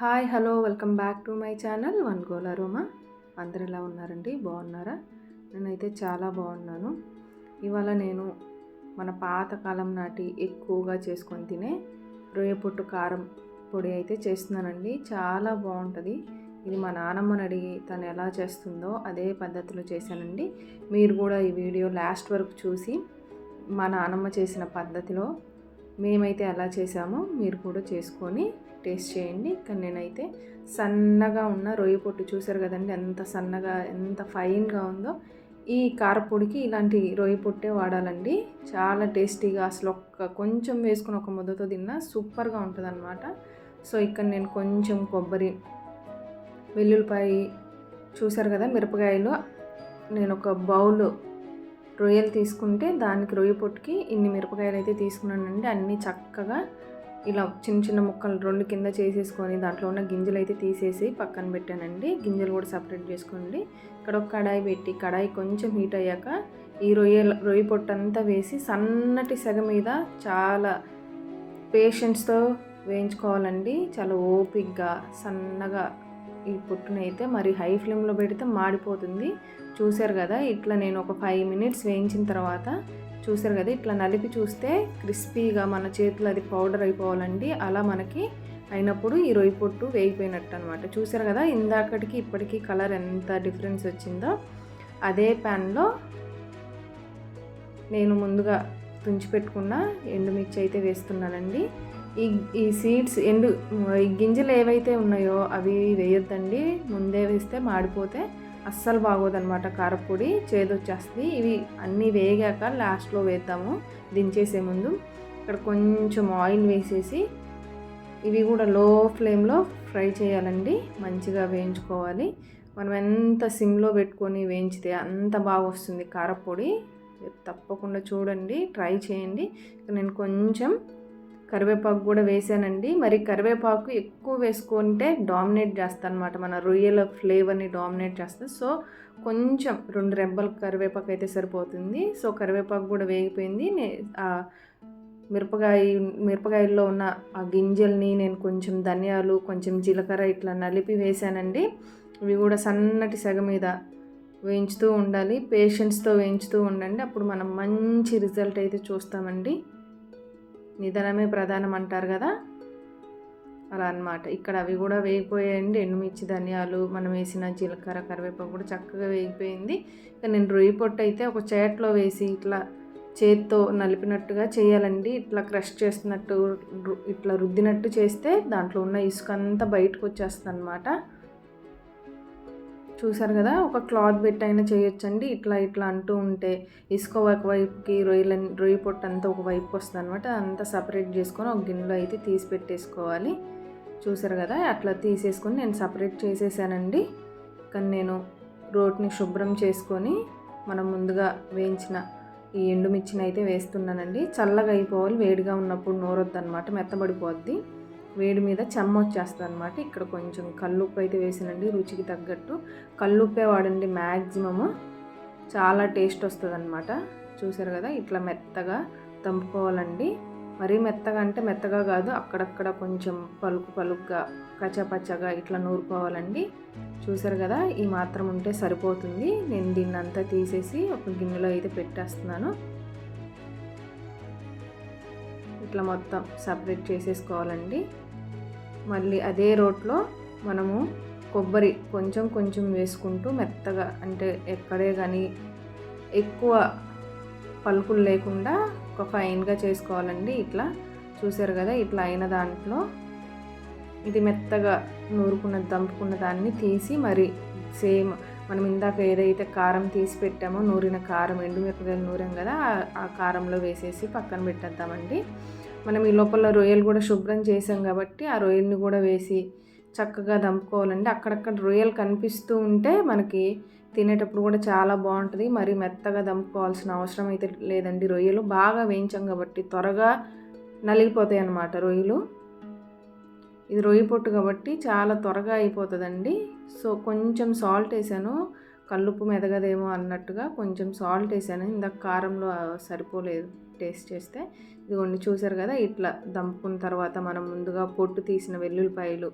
Hi hello welcome back to my channel one గోలా రోమా. అందరు ఎలా ఉన్నారండి? బాగున్నారా? నేనైతే చాలా బాగున్నాను. ఇవాళ నేను మన పాతకాలం నాటి ఎక్కువగా చేసుకొని తినే రొయ్య పొట్టు కారం పొడి అయితే చేస్తున్నానండి. చాలా బాగుంటుంది. ఇది మా నానమ్మని అడిగి తను ఎలా చేస్తుందో అదే పద్ధతిలో చేశానండి. మీరు కూడా ఈ వీడియో లాస్ట్ వరకు చూసి మా నానమ్మ చేసిన పద్ధతిలో మేమైతే ఎలా చేసామో మీరు కూడా చేసుకొని టేస్ట్ చేయండి. కానీ నేనైతే సన్నగా ఉన్న రొయ్య పొట్టు చూసారు కదండి ఎంత సన్నగా ఎంత ఫైన్గా ఉందో ఈ కారపొడికి ఇలాంటి రొయ్య పొట్టే వాడాలండి. చాలా టేస్టీగా అసలు ఒక్క కొంచెం వేసుకుని ఒక ముద్దతో తిన్నా సూపర్గా ఉంటుంది అనమాట సో ఇక్కడ నేను కొంచెం కొబ్బరి వెల్లుల్లిపాయ చూసారు కదా మిరపకాయలు. నేను ఒక బౌల్ రొయ్యలు తీసుకుంటే దానికి రొయ్య పొట్టుకి ఇన్ని మిరపకాయలు అయితే తీసుకున్నానండి. అన్నీ చక్కగా ఇలా చిన్న చిన్న ముక్కలు రెండు కింద చేసేసుకొని దాంట్లో ఉన్న గింజలు అయితే తీసేసి పక్కన పెట్టానండి. గింజలు కూడా సపరేట్ చేసుకోండి. ఇక్కడ ఒక కడాయి పెట్టి కడాయి కొంచెం హీట్ అయ్యాక ఈ రొయ్య రొయ్య పొట్టు అంతా వేసి సన్నటి సెగ మీద చాలా పేషెన్స్తో వేయించుకోవాలండి. చాలా ఓపిక్గా సన్నగా ఈ పొట్టునైతే మరి హై ఫ్లేమ్లో పెడితే మాడిపోతుంది. చూశారు కదా ఇట్లా నేను ఒక ఫైవ్ మినిట్స్ వేయించిన తర్వాత చూసారు కదా ఇట్లా నలిపి చూస్తే క్రిస్పీగా మన చేతిలో అది పౌడర్ అయిపోవాలండి. అలా మనకి అయినప్పుడు ఈ రొయ్యి పొట్టు వేగిపోయినట్టు అనమాట చూసారు కదా ఇందాకటికి ఇప్పటికీ కలర్ ఎంత డిఫరెన్స్ వచ్చిందో అదే ప్యాన్లో నేను ముందుగా తుంచిపెట్టుకున్న ఎండుమిర్చి అయితే వేస్తున్నానండి. ఈ ఈ సీడ్స్ ఎండు ఈ గింజలు ఏవైతే ఉన్నాయో అవి వేయొద్దండి. ముందే వేస్తే మాడిపోతే అస్సలు బాగోదన్నమాట కారపొడి చేదొచ్చేస్తుంది. ఇవి అన్నీ వేగాక లాస్ట్లో వేద్దాము దించేసే ముందు. ఇక్కడ కొంచెం ఆయిల్ వేసేసి ఇవి కూడా లో ఫ్లేమ్లో ఫ్రై చేయాలండి. మంచిగా వేయించుకోవాలి. మనం ఎంత సిమ్లో పెట్టుకొని వేయించితే అంత బాగా వస్తుంది కారపొడి. తప్పకుండా చూడండి ట్రై చేయండి. నేను కొంచెం కరివేపాకు కూడా వేసానండి. మరి కరివేపాకు ఎక్కువ వేసుకుంటే డామినేట్ చేస్తాను అనమాట మన రొయ్యల ఫ్లేవర్ని డామినేట్ చేస్తుంది. సో కొంచెం రెండు రెబ్బల కరివేపాకు అయితే సరిపోతుంది. సో కరివేపాకు కూడా వేగిపోయింది. మిరపకాయ మిరపకాయల్లో ఉన్న ఆ గింజల్ని నేను కొంచెం ధనియాలు కొంచెం జీలకర్ర ఇట్లా నలిపి వేసానండి. ఇవి కూడా సన్నటి సగ మీద వేయించుతూ ఉండాలి. పేషెంట్స్తో వేయించుతూ ఉండండి. అప్పుడు మనం మంచి రిజల్ట్ అయితే చూస్తామండి. నిధనమే ప్రధానం అంటారు కదా? అలా అనమాట ఇక్కడ అవి కూడా వేగిపోయాయండి. ఎండుమిర్చి ధనియాలు మనం వేసిన జీలకర్ర కరివేపాకు కూడా చక్కగా వేగిపోయింది. ఇక నేను రొయ్యి పొట్టు అయితే ఒక చేట్లో వేసి ఇట్లా చేత్తో నలిపినట్టుగా చేయాలండి. ఇట్లా క్రష్ చేస్తున్నట్టు ఇట్లా రుద్దినట్టు చేస్తే దాంట్లో ఉన్న ఇసుక అంతా బయటకు వచ్చేస్తుంది అనమాట చూసారు కదా ఒక క్లాత్ పెట్టి అయినా చేయొచ్చండి. ఇట్లా ఇట్లా అంటూ ఉంటే ఇసుక ఒక వైపుకి రొయ్యల రొయ్య పొట్టు అంతా ఒక వైపుకి వస్తుంది అనమాట అంతా సపరేట్ చేసుకొని ఒక గిన్నెలో అయితే తీసి పెట్టేసుకోవాలి. చూసారు కదా అట్లా తీసేసుకొని నేను సపరేట్ చేసేసానండి. కానీ నేను రోడ్ని శుభ్రం చేసుకొని మనం ముందుగా వేయించిన ఈ ఎండుమిర్చిని అయితే వేస్తున్నానండి. చల్లగా అయిపోవాలి వేడిగా ఉన్నప్పుడు నోరొద్దనమాట మెత్తబడిపోద్ది. వేడి మీద చెమ్మ వచ్చేస్తుంది అనమాట ఇక్కడ కొంచెం కల్లుప్పు అయితే వేసానండి రుచికి తగ్గట్టు. కల్లుప్పే వాడండి మ్యాక్సిమము చాలా టేస్ట్ వస్తుంది అనమాట చూసారు కదా ఇట్లా మెత్తగా తంపుకోవాలండి మరీ మెత్తగా అంటే మెత్తగా కాదు అక్కడక్కడ కొంచెం పలుకు పలుకుగా కచ్చపచ్చగా ఇట్లా నూరుకోవాలండి. చూసారు కదా ఈ మాత్రం ఉంటే సరిపోతుంది. నేను దీన్ని అంతా తీసేసి ఒక గిన్నెలో అయితే పెట్టేస్తున్నాను. ఇట్లా మొత్తం సపరేట్ చేసేసుకోవాలండి. మళ్ళీ అదే రోట్లో మనము కొబ్బరి కొంచెం కొంచెం వేసుకుంటూ మెత్తగా అంటే ఎక్కడే కానీ ఎక్కువ పలుకులు లేకుండా ఒక ఫైన్గా చేసుకోవాలండి ఇట్లా. చూసారు కదా ఇట్లా అయిన దాంట్లో ఇది మెత్తగా నూరుకున్న దంపుకున్న దాన్ని తీసి మరి సేమ్ మనం ఇందాక ఏదైతే కారం తీసి పెట్టామో నూరిన కారం ఎండుమిరపకాయలు నూరాం కదా ఆ కారంలో వేసేసి పక్కన పెట్టేద్దామండి. మనం ఈ లోపల రొయ్యలు కూడా శుభ్రం చేసాం కాబట్టి ఆ రొయ్యల్ని కూడా వేసి చక్కగా దంపుకోవాలండి. అక్కడక్కడ రొయ్యలు కనిపిస్తూ ఉంటే మనకి తినేటప్పుడు కూడా చాలా బాగుంటుంది. మరి మెత్తగా దంపుకోవాల్సిన అవసరం అయితే లేదండి. రొయ్యలు బాగా వేయించాం కాబట్టి త్వరగా నలిగిపోతాయి అన్నమాట రొయ్యలు. ఇది రొయ్యి పొట్టు కాబట్టి చాలా త్వరగా అయిపోతుందండి. సో కొంచెం సాల్ట్ వేసాను. కల్లుప్పు మెదగదేమో అన్నట్టుగా కొంచెం సాల్ట్ వేసాను. ఇందాక కారంలో సరిపోలేదు టేస్ట్ చేస్తే. ఇదిగోండి చూసారు కదా ఇట్లా దంపుకున్న తర్వాత మనం ముందుగా పొట్టు తీసిన వెల్లుల్లిపాయలు.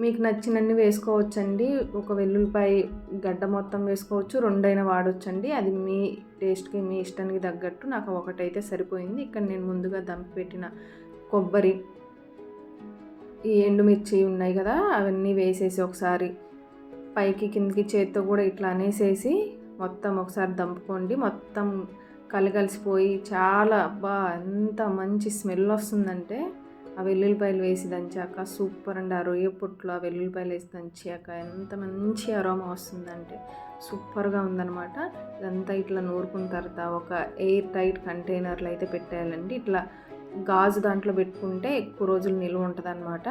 మీకు నచ్చినన్ని వేసుకోవచ్చండి. ఒక వెల్లుల్లిపాయ గడ్డ మొత్తం వేసుకోవచ్చు రెండైనా వాడొచ్చండి. అది మీ టేస్ట్కి మీ ఇష్టానికి తగ్గట్టు నాకు ఒకటైతే సరిపోయింది. ఇక్కడ నేను ముందుగా దంపి పెట్టిన కొబ్బరి ఈ ఎండుమిర్చి ఉన్నాయి కదా అవన్నీ వేసేసి ఒకసారి పైకి కిందికి చేత్తో కూడా ఇట్లా అనేసేసి మొత్తం ఒకసారి దంపుకోండి. మొత్తం కలగలిసిపోయి చాలా అబ్బా ఎంత మంచి స్మెల్ వస్తుందంటే ఆ వెల్లుల్లిపాయలు వేసి దంచాక సూపర్ అండి. ఆ రొయ్య పుట్లు ఆ వెల్లుల్లిపాయలు వేసి దంచాక ఎంత మంచి అరోమా వస్తుందంటే సూపర్గా ఉందనమాట ఇదంతా ఇట్లా నూరుకున్న తర్వాత ఒక ఎయిర్ టైట్ కంటైనర్లో అయితే పెట్టేయాలండి. ఇట్లా గాజు దాంట్లో పెట్టుకుంటే ఎక్కువ రోజులు నిల్వ ఉంటుంది అనమాట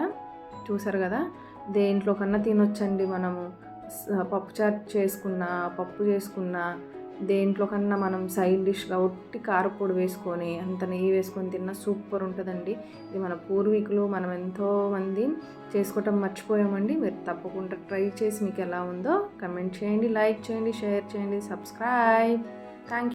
చూసారు కదా? దేంట్లో కన్నా తినొచ్చండి మనము. పప్పుచారు చేసుకున్న పప్పు చేసుకున్న దేంట్లో కన్నా మనం సైడ్ డిష్గా ఒట్టి కారపొడి వేసుకొని అంత నెయ్యి వేసుకొని తిన్నా సూపర్ ఉంటుందండి. ఇది మన పూర్వీకులు మనం ఎంతోమంది చేసుకోవటం మర్చిపోయామండి. మీరు తప్పకుండా ట్రై చేసి మీకు ఎలా ఉందో కమెంట్ చేయండి లైక్ చేయండి షేర్ చేయండి సబ్స్క్రైబ్. Thank you.